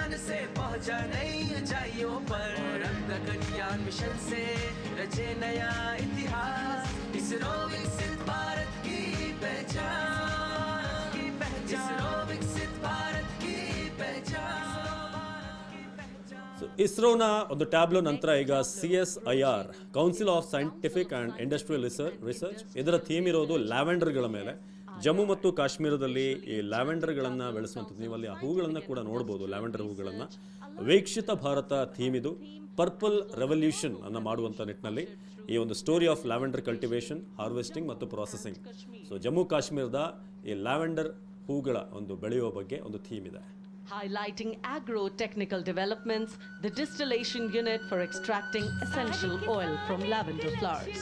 चांद से पहुंचा नई ऊंचाइयों पर और अब तक गगनयान मिशन से रचे नया इतिहास इसरो विकसित भारत की पहचान की पहचान इसरो विकसित भारत की पहचान ಸೊ ಇಸ್ರೋನ ಒಂದು ಟ್ಯಾಬ್ಲೋ ನಂತರ ಈಗ C S I R council of scientific and industrial research research ಇದರ ಥೀಮ್ ಇರೋದು ಲ್ಯಾವೆಂಡರ್ಗಳ ಮೇಲೆ Jammu ಮತ್ತು ಕಾಶ್ಮೀರದಲ್ಲಿ ಈ ಲ್ಯಾವೆಂಡರ್ಗಳನ್ನು ಬೆಳೆಸುವಂಥದ್ದು ನೀವು ಅಲ್ಲಿ ಆ ಹೂಗಳನ್ನು ಕೂಡ ನೋಡ್ಬೋದು ಲ್ಯಾವೆಂಡರ್ ಹೂಗಳನ್ನು. ವೀಕ್ಷಿತ ಭಾರತ ಥೀಮ್ ಇದು. ಪರ್ಪಲ್ ರೆವಲ್ಯೂಷನ್ ಅನ್ನು ಮಾಡುವಂಥ ನಿಟ್ಟಿನಲ್ಲಿ ಈ ಒಂದು story of lavender cultivation harvesting ಮತ್ತು ಪ್ರೊಸೆಸಿಂಗ್ ಸೊ ಜಮ್ಮು ಕಾಶ್ಮೀರದ ಈ ಲ್ಯಾವೆಂಡರ್ ಹೂಗಳ ಒಂದು ಬೆಳೆಯುವ ಬಗ್ಗೆ ಒಂದು ಥೀಮ್ ಇದೆ. Highlighting agro-technical developments, the distillation unit for extracting essential oil from lavender flowers.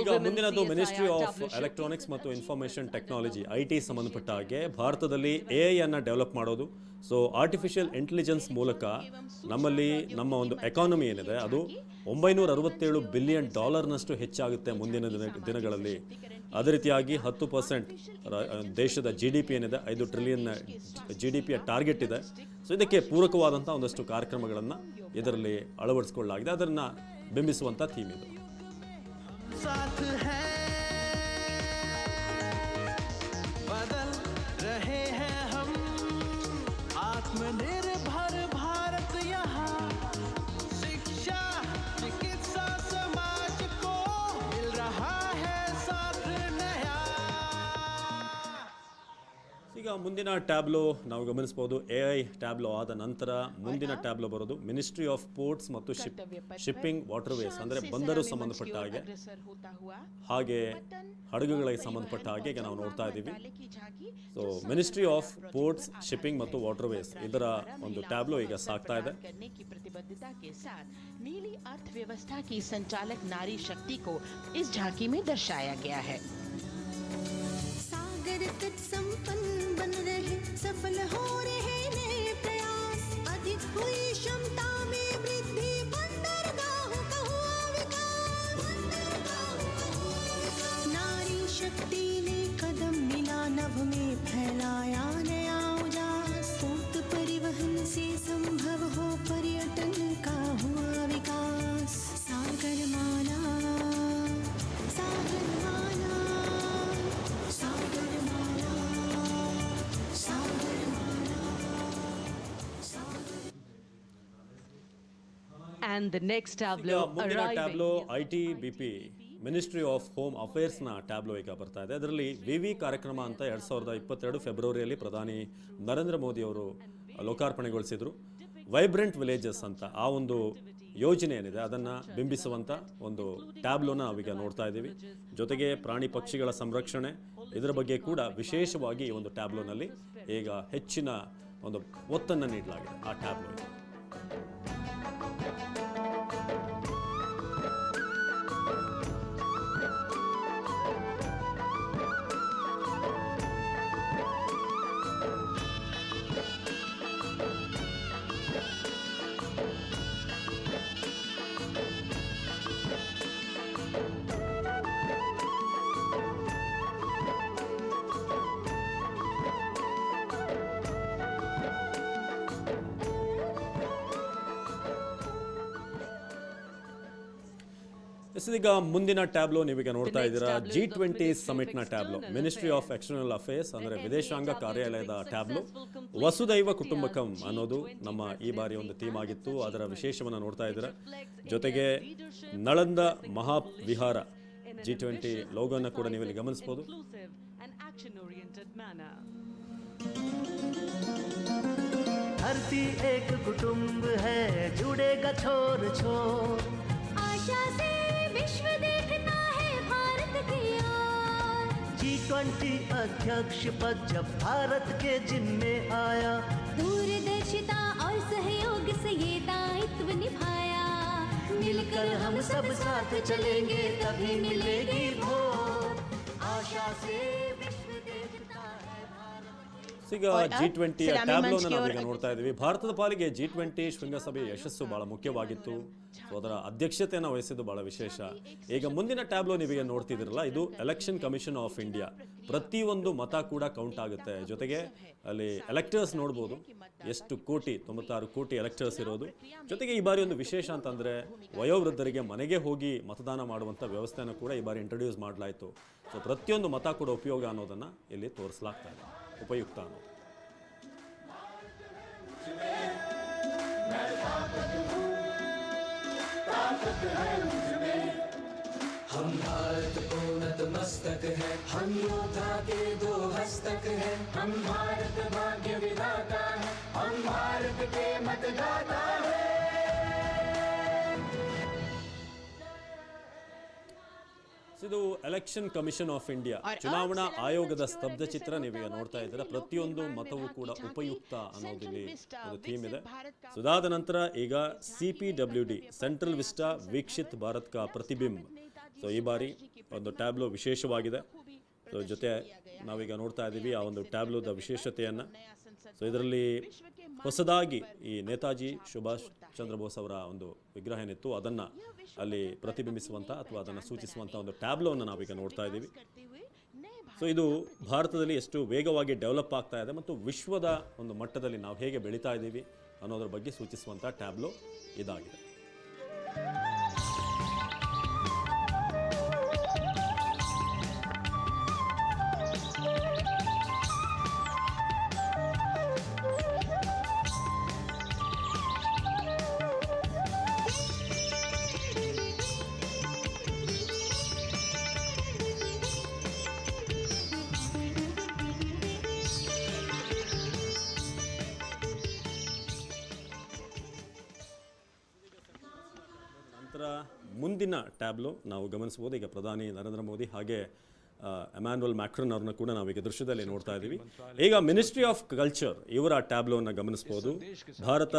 ಈಗ ಮುಂದಿನದು ಮಿನಿಸ್ಟ್ರಿ ಆಫ್ ಎಲೆಕ್ಟ್ರಾನಿಕ್ಸ್ ಮತ್ತು ಇನ್ಫಾರ್ಮೇಷನ್ ಟೆಕ್ನಾಲಜಿ ಐ ಟಿ ಸಂಬಂಧಪಟ್ಟ ಹಾಗೆ ಭಾರತದಲ್ಲಿ ಎ ಐ ಅನ್ನು ಡೆವಲಪ್ ಮಾಡೋದು. ಸೊ ಆರ್ಟಿಫಿಷಿಯಲ್ ಇಂಟೆಲಿಜೆನ್ಸ್ ಮೂಲಕ ನಮ್ಮಲ್ಲಿ ನಮ್ಮ ಒಂದು ಎಕಾನಮಿ ಏನಿದೆ ಅದು ಒಂಬೈನೂರ ಅರವತ್ತೇಳು ಬಿಲಿಯನ್ ಡಾಲರ್ನಷ್ಟು ಹೆಚ್ಚಾಗುತ್ತೆ ಮುಂದಿನ ದಿನ ದಿನಗಳಲ್ಲಿ. ಅದೇ ರೀತಿಯಾಗಿ ಹತ್ತು ಪರ್ಸೆಂಟ್ ದೇಶದ ಜಿ ಡಿ ಪಿ ಏನಿದೆ ಐದು ಟ್ರಿಲಿಯನ್ ಜಿ ಡಿ ಪಿಯ ಟಾರ್ಗೆಟ್ ಇದೆ. ಸೊ ಇದಕ್ಕೆ ಪೂರಕವಾದಂಥ ಒಂದಷ್ಟು ಕಾರ್ಯಕ್ರಮಗಳನ್ನು ಇದರಲ್ಲಿ ಅಳವಡಿಸಿಕೊಳ್ಳಲಾಗಿದೆ. ಅದನ್ನು ಬಿಂಬಿಸುವಂಥ ಥೀಮ್ ಇದು. साथ हैं ಮುಂದಿನ ಟ್ಯಾಬ್ಲೋ ನಾವು ಗಮನಿಸಬಹುದು ಎ ಐ ಟ್ಯಾಬ್ಲೋ ಆದ ನಂತರ ಮುಂದಿನ ಟ್ಯಾಬ್ಲೋ ಬರೋದು ಮಿನಿಸ್ಟ್ರಿ ಆಫ್ ಪೋರ್ಟ್ಸ್ ಮತ್ತು ಶಿಪ್ ಶಿಪ್ಪಿಂಗ್ ವಾಟರ್ವೇಸ್ ಅಂದರೆ ಬಂದರು ಸಂಬಂಧಪಟ್ಟ ಹಾಗೆ ಹಾಗೆ ಹಡಗುಗಳಿಗೆ ಸಂಬಂಧಪಟ್ಟ ಹಾಗೆ ಈಗ ನಾವು ನೋಡ್ತಾ ಇದ್ದೀವಿ so ministry of ports shipping ಮತ್ತು ವಾಟರ್ವೇಸ್ ಇದರ ಒಂದು ಟ್ಯಾಬ್ಲೋ ಈಗ ಸಾಕ್ತಾ ಇದೆ करने की प्रतिबद्धता के साथ नीली अर्थव्यवस्था की संचालक नारी शक्ति को इस झांकी में दर्शाया गया है संपन्न बन रहे सफल हो रहे। And the next ಈಗ tableau ಮುಂದಿನ tableau. I T B P ministry of home ಅಫೇರ್ಸ್ನ tableau ಈಗ ಬರ್ತಾ ಇದೆ. ಅದರಲ್ಲಿ ವಿವಿ ವಿ ಕಾರ್ಯಕ್ರಮ ಅಂತ ಎರಡು ಸಾವಿರದ ಇಪ್ಪತ್ತೆರಡು ಫೆಬ್ರವರಿಯಲ್ಲಿ ಪ್ರಧಾನಿ ನರೇಂದ್ರ ಮೋದಿ ಅವರು ಲೋಕಾರ್ಪಣೆಗೊಳಿಸಿದರು. ವೈಬ್ರೆಂಟ್ ವಿಲೇಜಸ್ ಅಂತ ಆ ಒಂದು ಯೋಜನೆ ಏನಿದೆ ಅದನ್ನು ಬಿಂಬಿಸುವಂಥ ಒಂದು ಟ್ಯಾಬ್ಲೋನ ನಾವೀಗ ನೋಡ್ತಾ ಇದ್ದೀವಿ. ಜೊತೆಗೆ ಪ್ರಾಣಿ ಪಕ್ಷಿಗಳ ಸಂರಕ್ಷಣೆ ಇದರ ಬಗ್ಗೆ ಕೂಡ ವಿಶೇಷವಾಗಿ ಈ ಒಂದು ಟ್ಯಾಬ್ಲೋನಲ್ಲಿ ಈಗ ಹೆಚ್ಚಿನ ಒಂದು ಒತ್ತನ್ನು ನೀಡಲಾಗಿದೆ ಆ ಟ್ಯಾಬ್ಲೋ ಎಸ್ ಈಗ ಮುಂದಿನ ಟ್ಯಾಬ್ಲೋ ನೀವೀಗ ನೋಡ್ತಾ ಇದ್ದೀರಾ G twenty ಸಮಿಟ್ನ tableau ministry of external affairs ಅಂದರೆ ವಿದೇಶಾಂಗ ಕಾರ್ಯಾಲಯದ ಟ್ಯಾಬ್ಲೋ ವಸುದೈವ ಕುಟುಂಬಕಂ ಅನ್ನೋದು ನಮ್ಮ ಈ ಬಾರಿ ಒಂದು ಥೀಮ್ ಆಗಿತ್ತು ಅದರ ವಿಶೇಷವನ್ನು ನೋಡ್ತಾ ಇದ್ದೀರಾ ಜೊತೆಗೆ ನಳಂದ ಮಹಾವಿಹಾರ ಜಿ ಟ್ವೆಂಟಿ ಲೋಗೋನ ಕೂಡ ನೀವು ಇಲ್ಲಿ ಗಮನಿಸ್ಬೋದು inclusive and action-oriented manner. धरती एक कुटुंब है जुड़ेगा छोर छोर आशा से विश्व देखता है भारत की ओर। जी ट्वेंटी अध्यक्ष पद जब भारत के जिम्मे आया। दूरदर्शिता और सहयोग से ये दायित्व निभाया। मिलकर हम सब साथ चलेंगे तभी मिलेगी वो आशा से ಈಗ ಜಿ ಟ್ವೆಂಟಿ ಟ್ಯಾಬ್ಲೋನ ನಾವೀಗ ನೋಡ್ತಾ ಇದ್ದೀವಿ. ಭಾರತದ ಪಾಲಿಗೆ ಜಿ ಟ್ವೆಂಟಿ ಶೃಂಗಸಭೆ ಯಶಸ್ಸು ಬಹಳ ಮುಖ್ಯವಾಗಿತ್ತು. ಅದರ ಅಧ್ಯಕ್ಷತೆಯನ್ನು ವಹಿಸಿದ್ದು ಬಹಳ ವಿಶೇಷ. ಈಗ ಮುಂದಿನ ಟ್ಯಾಬ್ಲೋ ನೀವೀಗ ನೋಡ್ತಿದ್ದೀರಲ್ಲ ಇದು ಎಲೆಕ್ಷನ್ ಕಮಿಷನ್ ಆಫ್ ಇಂಡಿಯಾ ಪ್ರತಿಯೊಂದು ಮತ ಕೂಡ ಕೌಂಟ್ ಆಗುತ್ತೆ. ಜೊತೆಗೆ ಅಲ್ಲಿ ಎಲೆಕ್ಟರ್ಸ್ ನೋಡ್ಬೋದು. ಎಷ್ಟು ಕೋಟಿ ತೊಂಬತ್ತಾರು ಕೋಟಿ ಎಲೆಕ್ಟರ್ಸ್ ಇರೋದು. ಜೊತೆಗೆ ಈ ಬಾರಿ ಒಂದು ವಿಶೇಷ ಅಂತಂದ್ರೆ ವಯೋವೃದ್ಧರಿಗೆ ಮನೆಗೆ ಹೋಗಿ ಮತದಾನ ಮಾಡುವಂತ ವ್ಯವಸ್ಥೆಯನ್ನು ಕೂಡ ಈ ಬಾರಿ ಇಂಟ್ರೊಡ್ಯೂಸ್ ಮಾಡಲಾಯಿತು. ಸೊ ಪ್ರತಿಯೊಂದು ಮತ ಕೂಡ ಉಪಯೋಗ ಅನ್ನೋದನ್ನ ಇಲ್ಲಿ ತೋರಿಸಲಾಗ್ತಾ ಇದೆ. ಉಪಯುಕ್ತ ಅನ್ನೋದು हम भारत को नतमस्तक है हम योद्धा के दो हस्तक है हम भारत भाग्य विधाता है हम भारत के मतदाता है ಇದು ಎಲೆಕ್ಷನ್ ಕಮಿಷನ್ ಆಫ್ ಇಂಡಿಯಾ. ಚುನಾವಣಾ ಆಯೋಗದ ಸ್ತಬ್ಧ ಚಿತ್ರ ನೀವೀಗ ನೋಡ್ತಾ ಇದ್ದೀರಾ. ಪ್ರತಿಯೊಂದು ಮತವೂ ಕೂಡ ಉಪಯುಕ್ತ ಅನ್ನೋದಿಲ್ಲಿ ಒಂದು ಥೀಮ್ ಇದೆ. ಅದಾದ ನಂತರ ಈಗ C P W D central vista Viksit Bharat ಕಾ ಪ್ರತಿಬಿಂಬ್. ಸೊ ಈ ಬಾರಿ ಒಂದು ಟ್ಯಾಬ್ಲೋ ವಿಶೇಷವಾಗಿದೆ. ಸೊ ಜೊತೆ ನಾವೀಗ ನೋಡ್ತಾ ಇದ್ದೀವಿ ಆ ಒಂದು ಟ್ಯಾಬ್ಲೋದ ವಿಶೇಷತೆಯನ್ನು. ಸೊ ಇದರಲ್ಲಿ ಹೊಸದಾಗಿ ಈ ನೇತಾಜಿ ಸುಭಾಷ್ ಚಂದ್ರ ಬೋಸ್ ಅವರ ಒಂದು ವಿಗ್ರಹ ಏನಿತ್ತು ಅದನ್ನು ಅಲ್ಲಿ ಪ್ರತಿಬಿಂಬಿಸುವಂಥ ಅಥವಾ ಅದನ್ನು ಸೂಚಿಸುವಂಥ ಒಂದು ಟ್ಯಾಬ್ಲೋವನ್ನು ನಾವೀಗ ನೋಡ್ತಾ ಇದ್ದೀವಿ. ಸೊ ಇದು ಭಾರತದಲ್ಲಿ ಎಷ್ಟು ವೇಗವಾಗಿ ಡೆವಲಪ್ ಆಗ್ತಾ ಇದೆ ಮತ್ತು ವಿಶ್ವದ ಒಂದು ಮಟ್ಟದಲ್ಲಿ ನಾವು ಹೇಗೆ ಬೆಳೀತಾ ಇದ್ದೀವಿ ಅನ್ನೋದ್ರ ಬಗ್ಗೆ ಸೂಚಿಸುವಂಥ ಟ್ಯಾಬ್ಲೋ ಇದಾಗಿದೆ. ಮುಂದಿನ ಟ್ಯಾಬ್ಲೋ ನಾವು ಗಮನಿಸಬಹುದು. ಈಗ ಪ್ರಧಾನಿ ನರೇಂದ್ರ ಮೋದಿ ಹಾಗೆ ಎಮ್ಯಾನ್ಯುಯಲ್ ಮ್ಯಾಕ್ರನ್ ಅವ್ರನ್ನ ಕೂಡ ನಾವೀಗ ದೃಶ್ಯದಲ್ಲಿ ನೋಡ್ತಾ ಇದ್ದೀವಿ. ಈಗ ಮಿನಿಸ್ಟ್ರಿ ಆಫ್ ಕಲ್ಚರ್ ಇವರ ಟ್ಯಾಬ್ಲೋನ ಗಮನಿಸಬಹುದು. ಭಾರತ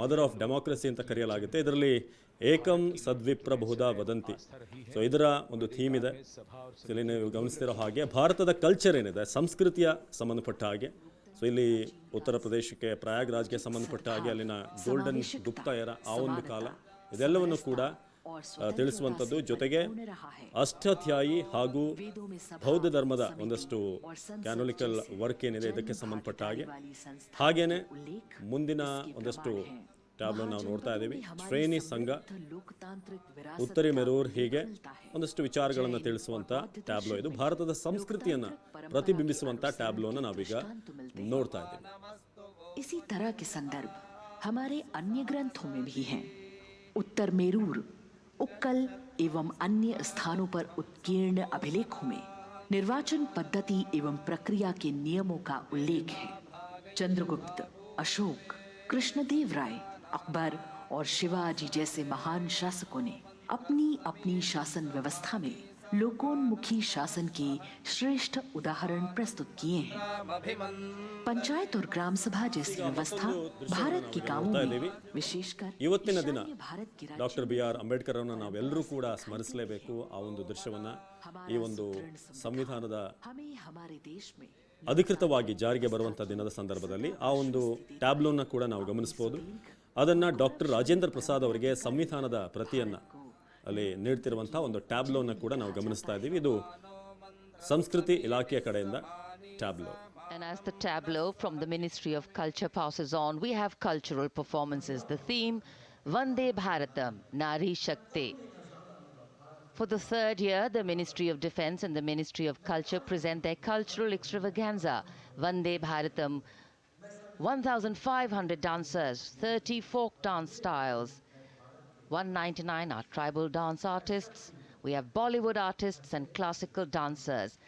ಮದರ್ ಆಫ್ ಡೆಮಾಕ್ರಸಿ ಅಂತ ಕರೆಯಲಾಗುತ್ತೆ. ಇದರಲ್ಲಿ ಏಕಂ ಸದ್ವಿಪ್ರಬಹುದ ವದಂತಿ. ಸೊ ಇದರ ಒಂದು ಥೀಮ್ ಇದೆ. ಇಲ್ಲಿ ನೀವು ಗಮನಿಸ್ತಿರೋ ಹಾಗೆ, ಭಾರತದ ಕಲ್ಚರ್ ಏನಿದೆ, ಸಂಸ್ಕೃತಿಯ ಸಂಬಂಧಪಟ್ಟ ಹಾಗೆ. ಸೊ ಇಲ್ಲಿ ಉತ್ತರ ಪ್ರದೇಶಕ್ಕೆ ಪ್ರಯಾಗ್ರಾಜ್ಗೆ ಸಂಬಂಧಪಟ್ಟ ಹಾಗೆ ಅಲ್ಲಿನ ಗೋಲ್ಡನ್ ಗುಪ್ತ ಎರ ಆ ಒಂದು ಕಾಲ. ಇದೆಲ್ಲವನ್ನು ಕೂಡ ತಿಳಿಸುವಂಥದ್ದು ಜೊತೆಗೆ ಅಷ್ಟಾಧ್ಯಾಯಿ ಹಾಗೂ ಬೌದ್ಧ ಧರ್ಮದ ಒಂದಷ್ಟು ಕ್ಯಾನೋಲಿಕಲ್ ವರ್ಕ್ ಏನಿದೆ ಇದಕ್ಕೆ ಸಂಬಂಧಪಟ್ಟ ಹಾಗೆ ಹಾಗೇನೆ ಮುಂದಿನ ಒಂದಷ್ಟು ಟ್ಯಾಬ್ಲೋ ನಾವು ನೋಡ್ತಾ ಇದ್ದೀವಿ ಶ್ರೇಣಿ ಸಂಘ ಉತ್ತರಿ ಮೆರೂರ್ ಹೀಗೆ ಒಂದಷ್ಟು ವಿಚಾರಗಳನ್ನು ತಿಳಿಸುವಂತ ಟ್ಯಾಬ್ಲೋ ಇದು ಭಾರತದ ಸಂಸ್ಕೃತಿಯನ್ನ ಪ್ರತಿಬಿಂಬಿಸುವಂತ ಟ್ಯಾಬ್ಲೋನ ನಾವೀಗ ನೋಡ್ತಾ ಇದ್ದೀವಿ इसी तरह के संदर्भ हमारे अन्य ग्रंथों में भी हैं उत्तर मेरूर उक्कल एवं अन्य स्थानों पर उत्कीर्ण अभिलेखों में निर्वाचन पद्धति एवं प्रक्रिया के नियमों का उल्लेख है। चंद्रगुप्त, अशोक, कृष्णदेव राय, अकबर और शिवाजी जैसे महान शासकों ने अपनी अपनी शासन व्यवस्था में लोकोन्मुखी शासन के श्रेष्ठ उदाहरण प्रस्तुत किए हैं पंचायत और ग्राम सभा जैसी व्यवस्था भारत के गांवों में विशेषकर ಇವತ್ತಿನ ದಿನ ईशान्य भारत के राज्य ಡಾಕ್ಟರ್ ಬಿ ಆರ್ ಅಂಬೇಡ್ಕರ್ ಅವರನ್ನ ನಾವೆಲ್ಲರೂ ಕೂಡ ಸ್ಮರಿಸಲೇಬೇಕು ಆ ಒಂದು ದೃಶ್ಯವನ್ನ ಈ ಒಂದು ಸಂವಿಧಾನದ हमें हमारे देश में ಅಧಿಕೃತವಾಗಿ ಜಾರಿಗೆ ಬರುವಂಥ ದಿನದ ಸಂದರ್ಭದಲ್ಲಿ ಆ ಒಂದು ಟ್ಯಾಬ್ಲೋನ ಕೂಡ ನಾವು ಗಮನಿಸ್ಬೋದು ಅದನ್ನು ಡಾಕ್ಟರ್ ರಾಜೇಂದ್ರ ಪ್ರಸಾದ್ ಅವರಿಗೆ ಸಂವಿಧಾನದ ಪ್ರತಿಯನ್ನು ಅಲ್ಲಿ ನೀಡ್ತಿರುವಂಥ ಒಂದು ಟ್ಯಾಬ್ಲೋನ ಕೂಡ ನಾವು ಗಮನಿಸ್ತಾ ಇದ್ದೀವಿ ಇದು ಸಂಸ್ಕೃತಿ ಇಲಾಖೆಯ ಕಡೆಯಿಂದ tableau And as the tableau from the Ministry of Culture passes on, we have cultural performances. The theme Vande Bharatam, Nari Shakti. For the third year, the Ministry of Defense and the Ministry of Culture present their cultural extravaganza, Vande Bharatam. 1,500 dancers, 30 folk dance styles, 199 are tribal dance artists, We have Bollywood artists and classical dancers.